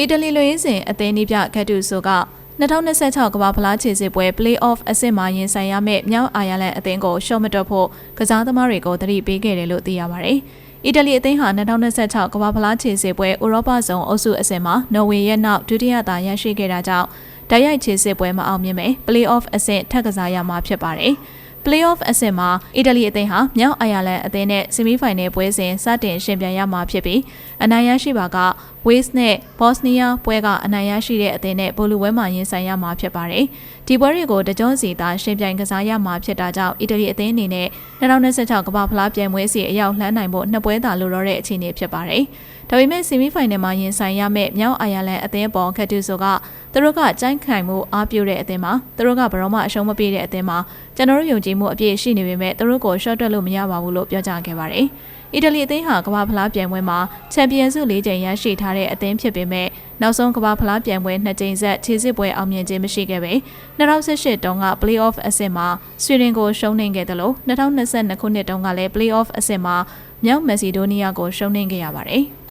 အီတလီလူရင်းစဉ်အသင်းနီးပြဂတ်တူဆိုက2026ကမ္ဘာဖလားခြေစစ်ပွဲ Play-off အဆင့်မှာရင်ဆိုင်ရမယ့်မြောက်အာယာလန်အသင်းကိုရှော့မတော့ဖို့ကစားသမားတွေကိုသတိပေးခဲ့တယ်လို့သိရပါတယ်။အီတလီအသင်းဟာ2026ကမ္ဘာဖလားခြေစစ်ပွဲဥရောပဇုံအုပ်စုအဆင့်မှာနော်ဝေရဲ့နောက်ဒုတိယသာရရှိခဲ့တာကြောင့်တိုက်ရိုက်ခြေစစ်ပွဲမအောင်မြင်ပဲ Play-off အဆင့်ထပ်ကစားရမှာဖြစ်ပါတယ်။ Play-off အဆင့်မှာအီတလီအသင်းဟာမြောက်အိုင်ယာလန်အသင်းနဲ့ဆီမီဖိုင်နယ်ပွဲစဉ်စတင်ရှင်ပြိုင်ရမှာဖြစ်ပြီးအနိုင်ရရှိပါက Wales နဲ့ Bosnia ပွဲကအနိုင်ရရှိတဲ့အသင်းနဲ့ဘောလူပွဲမှာရင်ဆိုင်ရမှာဖြစ်ပါတယ်။ဒီပွဲတွေကိုတကြောစီသာရှင်ပြိုင်ကစားရမှာဖြစ်တာကြောင့်အီတလီအသင်းအနေနဲ့2026ကမ္ဘာဖလားပြိုင်ပွဲစီအရောက်လှမ်းနိုင်ဖို့နှစ်ပွဲသာလိုတော့တဲ့အခြေအနေဖြစ်ပါတယ်။ဒါပေမဲ့ဆီမီဖိုင်နယ်မှာရင်ဆိုင်ရမယ့်မြောက်အိုင်ယာလန်အသင်းပေါ်ခက်တူဆိုကသူတို့ကကြိုင်းခိုင်မှုအားပြုတဲ့အသင်းမှာသူတို့ကဘယ်တော့မှအရှုံးမပေးတဲ့အသင်းမှာကျွန်တော်တို့ယုံကြည်မှုအပြည့်ရှိနေပေမဲ့သူတို့ကိုရှော့တက်လို့မရပါဘူးလို့ပြောကြားခဲ့ပါတယ်။အီတလီအသင်းဟာကမ္ဘာဖလားပြိုင်ပွဲမှာချန်ပီယံဆု၄ကြိမ်ရရှိထားတဲ့အသင်းဖြစ်ပေမဲ့နောက်ဆုံးကမ္ဘာဖလားပြိုင်ပွဲနှစ်ကြိမ်ဆက်ခြေစစ်ပွဲအောင်မြင်ခြင်းမရှိခဲ့ပေ2018တုန်းက Play-off အဆင့်မှာဆွီဒင်ကိုရှုံးနိမ့်ခဲ့တယ်လို့2022ခုနှစ်တုန်းကလည်း Play-off အဆင့်မှာမြောက်မက်ဆီဒိုးနီးယားကိုရှုံးနိမ့်ခဲ့ရပါတယ်။